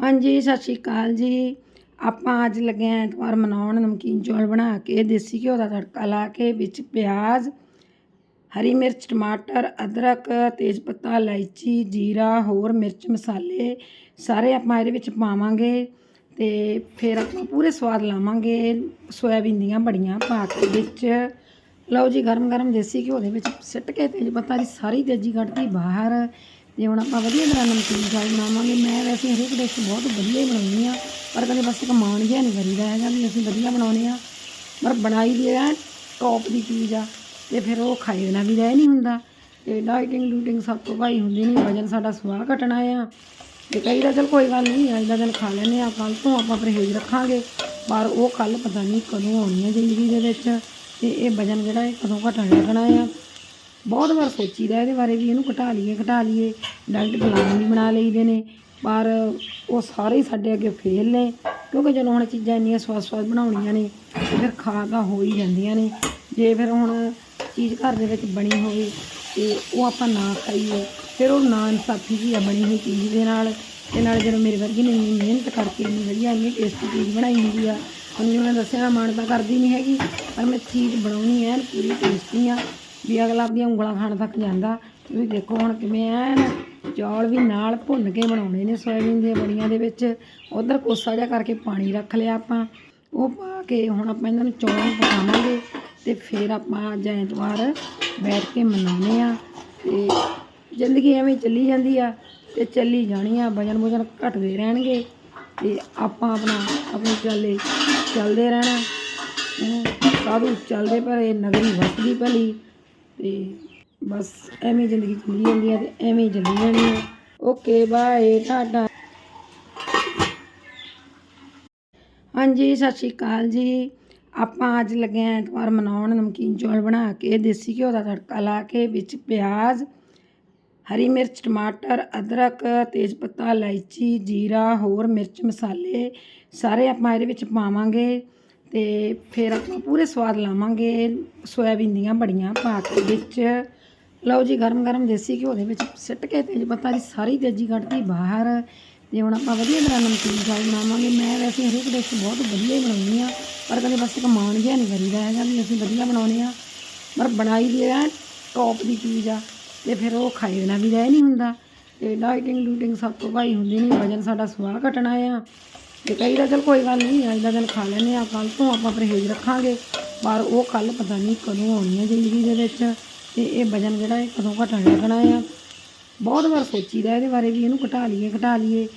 ਹਾਂਜੀ, ਸਤਿ ਸ਼੍ਰੀ ਅਕਾਲ ਜੀ। ਆਪਾਂ ਅੱਜ ਲੱਗੇ ਆਂ ਐਤਵਾਰ ਮਨਾਉਣ, ਨਮਕੀਨ ਚੌਲ ਬਣਾ ਕੇ, ਦੇਸੀ ਘਿਓ ਦਾ ਤੜਕਾ ਲਾ ਕੇ, ਵਿੱਚ ਪਿਆਜ਼, ਹਰੀ ਮਿਰਚ, ਟਮਾਟਰ, ਅਦਰਕ, ਤੇਜ ਪੱਤਾ, ਇਲਾਇਚੀ, ਜੀਰਾ, ਹੋਰ ਮਿਰਚ, ਮਸਾਲੇ, ਸਾਰੇ ਆਪਾਂ ਇਹਦੇ ਵਿੱਚ ਪਾਵਾਂਗੇ ਤੇ ਫਿਰ ਆਪਾਂ ਪੂਰੇ ਸਵਾਦ ਲਾਵਾਂਗੇ। ਸੋਇਆਬੀਨ ਦੀਆਂ ਬੜੀਆਂ ਪਾ ਕੇ ਵਿੱਚ। ਲਓ ਜੀ ਗਰਮ ਗਰਮ ਦੇਸੀ ਘਿਓ ਦੇ ਵਿੱਚ ਸਿੱਟ ਕੇ ਤੇਜ ਪੱਤਾ ਦੀ ਸਾਰੀ ਤੇਜ਼ੀ ਕੱਢਦੀ ਬਾਹਰ। ਜੇ ਹੁਣ ਆਪਾਂ ਵਧੀਆ ਤਰ੍ਹਾਂ ਨਮਕੀਨ ਚੌਲ ਬਣਾਵਾਂਗੇ, ਮੈਂ ਵੈਸੇ ਹਰੇਕ ਡਿਸ਼ ਬਹੁਤ ਵਧੀਆ ਹੀ ਬਣਾਉਂਦੀ ਆ ਪਰ ਕਦੇ ਬਸ ਕਮਾਣ ਜਿਹਾ ਨਹੀਂ ਕਰੀਦਾ ਹੈਗਾ ਵੀ ਅਸੀਂ ਵਧੀਆ ਬਣਾਉਨੇ ਆ ਪਰ ਬਣਾਈ ਦੀ ਆ ਟੌਪ ਦੀ ਚੀਜ਼ ਆ, ਤੇ ਫਿਰ ਉਹ ਖਾਏ ਬਿਨਾਂ ਵੀ ਰਹਿ ਨਹੀਂ ਹੁੰਦਾ। ਤੇ ਡਾਈਟਿੰਗ ਡੂਟਿੰਗ ਸਭ ਤੋਂ ਭਾਈ ਹੁੰਦੀ ਨਹੀਂ, ਵਜਨ ਸਾਡਾ ਸਵਾਹ ਘਟਣਾ ਆ। ਤੇ ਕਈ ਦਾ ਚਲ ਕੋਈ ਗੱਲ ਨਹੀਂ, ਅੱਜ ਦਾ ਦਿਨ ਖਾ ਲੈਂਦੇ ਆ ਕੱਲ ਤੋਂ ਆਪਾਂ ਪਰਹੇਜ਼ ਰੱਖਾਂਗੇ। ਪਰ ਉਹ ਕੱਲ ਪਤਾ ਨਹੀਂ ਕਦੋਂ ਆਉਣੀ ਹੈ ਜ਼ਿੰਦਗੀ ਦੇ ਵਿੱਚ, ਤੇ ਇਹ ਵਜਨ ਜਿਹੜਾ ਇਹ ਕਦੋਂ ਘਟਣ ਲੱਗਣਾ ਆ। ਬਹੁਤ ਵਾਰ ਸੋਚੀਦਾ ਇਹਦੇ ਬਾਰੇ ਵੀ ਇਹਨੂੰ ਘਟਾ ਲਈਏ ਘਟਾ ਲਈਏ। ਡਾਈਟ ਪਲਾਨ ਵੀ ਬਣਾ ਲਈਦੇ ਨੇ। ਪਰ ਉਹ ਸਾਰੇ ਸਾਡੇ ਅੱਗੇ ਫੇਲ ਨੇ। ਕਿਉਂਕਿ ਜਦੋਂ ਹੁਣ ਚੀਜ਼ਾਂ ਇੰਨੀਆਂ ਸਵਾਦ ਸਵਾਦ ਬਣਾਉਣੀਆਂ ਨੇ ਤੇ ਫਿਰ ਖਾ ਤਾਂ ਹੋ ਹੀ ਜਾਂਦੀਆਂ ਨੇ। ਜੇ ਫਿਰ ਹੁਣ ਚੀਜ਼ ਘਰ ਦੇ ਵਿੱਚ ਬਣੀ ਹੋਵੇ ਤੇ ਉਹ ਆਪਾਂ ਨਾ ਖਾਈਏ, ਫਿਰ ਉਹ ਨਾ ਇਨਸਾਫੀ ਜੀ ਆ ਬਣੀ ਹੋਈ ਚੀਜ਼ ਦੇ ਨਾਲ। ਤੇ ਨਾਲ ਜਦੋਂ ਮੇਰੇ ਵਰਗੀ ਨੇ ਇੰਨੀ ਮਿਹਨਤ ਕਰਕੇ ਇੰਨੀ ਵਧੀਆ ਇੰਨੀ ਟੇਸਟੀ ਚੀਜ਼ ਬਣਾਈ ਹੁੰਦੀ ਆ ਹੁਣ ਜਿਵੇਂ ਮੈਂ ਦੱਸਿਆ ਮਾਣ ਤਾਂ ਕਰਦੀ ਨਹੀਂ ਹੈਗੀ, ਪਰ ਮੈਂ ਚੀਜ਼ ਬਣਾਉਣੀ ਐਨ ਪੂਰੀ ਟੇਸਟੀ ਆ। ਵੀ ਅਗਲਾ ਆਪਦੀਆਂ ਉਂਗਲਾਂ ਖਾਣ ਤੱਕ ਜਾਂਦਾ। ਤੁਸੀਂ ਦੇਖੋ ਹੁਣ ਕਿਵੇਂ ਐਨ ਚੌਲ ਵੀ ਨਾਲ ਭੁੰਨ ਕੇ ਬਣਾਉਣੇ ਨੇ ਸੋਇਆਬੀਨ ਦੀਆਂ ਬੜੀਆਂ ਦੇ ਵਿੱਚ। ਉਧਰ ਕੋਸਾ ਜਿਹਾ ਕਰਕੇ ਪਾਣੀ ਰੱਖ ਲਿਆ ਆਪਾਂ। ਉਹ ਪਾ ਕੇ ਹੁਣ ਆਪਾਂ ਇਹਨਾਂ ਨੂੰ ਚੌਲ ਪਕਾਵਾਂਗੇ ਤੇ ਫਿਰ ਆਪਾਂ ਅੱਜ ਐਤਵਾਰ ਬੈਠ ਕੇ ਮਨਾਉਂਦੇ ਆ। ਤੇ ਜ਼ਿੰਦਗੀ ਐਵੇਂ ਚੱਲੀ ਜਾਂਦੀ ਆ ਤੇ ਚੱਲੀ ਜਾਣੀ ਆ, ਵਜਨ ਵਜਨ ਘਟਦੇ ਰਹਿਣਗੇ। ਤੇ ਆਪਾਂ ਆਪਣਾ, ਆਪਣੀ ਚਾਲੇ ਚੱਲਦੇ ਰਹਿਣਾ। ਹੈਂ। ਸਾਧੂ ਚੱਲਦੇ ਪਰ ਇਹ ਨਗਰੀ ਵਸਦੀ ਭਲੀ। ਤੇ ਬਸ ਐਵੇਂ ਜ਼ਿੰਦਗੀ ਚੱਲੀ ਜਾਂਦੀ ਆ ਤੇ ਐਵੇਂ ਹੀ ਚੱਲੀ ਜਾਣੀ ਆ। Okay, bye, tata. ਹਾਂਜੀ, ਸਤਿ ਸ਼੍ਰੀ ਅਕਾਲ ਜੀ। ਆਪਾਂ ਅੱਜ ਲੱਗੇ ਆਂ ਐਤਵਾਰ ਮਨਾਉਣ ਨਮਕੀਨ ਚੌਲ ਬਣਾ ਕੇ, ਦੇਸੀ ਘਿਓ ਦਾ ਤੜਕਾ ਲਾ ਕੇ, ਵਿੱਚ ਪਿਆਜ਼, ਹਰੀ ਮਿਰਚ, ਟਮਾਟਰ, ਅਦਰਕ, ਤੇਜ ਪੱਤਾ, ਇਲਾਇਚੀ, ਜੀਰਾ, ਹੋਰ ਮਿਰਚ, ਮਸਾਲੇ, ਸਾਰੇ ਆਪਾਂ ਇਹਦੇ ਵਿੱਚ ਪਾਵਾਂਗੇ। ਤੇ ਫਿਰ ਆਪਾਂ ਪੂਰੇ ਸਵਾਦ ਲਾਵਾਂਗੇ ਸੋਇਆਬੀਨ ਦੀਆਂ ਬੜੀਆਂ ਪਾ ਕੇ ਵਿੱਚ। ਲਓ ਜੀ ਗਰਮ ਗਰਮ ਦੇਸੀ ਘਿਓ ਦੇ ਵਿੱਚ ਸਿੱਟ ਕੇ ਤੇਜ ਪੱਤਾ ਦੀ ਸਾਰੀ ਤੇਜ਼ੀ ਕੱਢਦੀ ਬਾਹਰ। ਤੇ ਹੁਣ ਆਪਾਂ ਵਧੀਆ ਤਰ੍ਹਾਂ ਨਮਕੀਨ ਚੌਲ ਬਣਾਵਾਂਗੇ, ਮੈਂ ਵੈਸੇ ਹਰੇਕ ਡਿਸ਼ ਬਹੁਤ ਵਧੀਆ ਹੀ ਬਣਾਉਂਦੀ ਆ ਪਰ ਕਦੇ ਬਸ ਕਮਾਣ ਜਿਹਾ ਨਹੀਂ ਕਰੀਦਾ ਹੈਗਾ ਵੀ ਅਸੀਂ ਵਧੀਆ ਬਣਾਉਨੇ ਆ ਪਰ ਬਣਾਈ ਦੀ ਆ ਟੌਪ ਦੀ ਚੀਜ਼ ਆ, ਤੇ ਫਿਰ ਉਹ ਖਾਈ ਦੇਣਾ ਵੀ ਰਹਿ ਨਹੀਂ ਹੁੰਦਾ। ਤੇ ਡਾਈਟਿੰਗ ਡੂਟਿੰਗ ਸਭ ਤੋਂ ਭਾਈ ਹੁੰਦੀ ਨਹੀਂ, ਵਜਨ ਸਾਡਾ ਸਵਾਹ ਘਟਣਾ ਆ। ਤੇ ਕਈ ਦਾ ਚਲ ਕੋਈ ਗੱਲ ਨਹੀਂ, ਅੱਜ ਦਾ ਦਿਨ ਖਾ ਲੈਂਦੇ ਆ ਕੱਲ ਤੋਂ, ਆਪਾਂ ਪਰਹੇਜ਼ ਰੱਖਾਂਗੇ। ਪਰ ਉਹ ਕੱਲ ਪਤਾ ਨਹੀਂ ਕਦੋਂ ਆਉਣੀ ਹੈ ਜ਼ਿੰਦਗੀ ਦੇ ਵਿੱਚ ਤੇ ਇਹ ਵਜਨ ਜਿਹੜਾ ਇਹ ਕਦੋਂ ਘਟਣ ਲੱਗਣਾ ਆ। ਬਹੁਤ ਵਾਰ ਸੋਚੀਦਾ ਇਹਦੇ ਬਾਰੇ ਵੀ ਇਹਨੂੰ ਘਟਾ ਲਈਏ ਘਟਾ ਲਈਏ।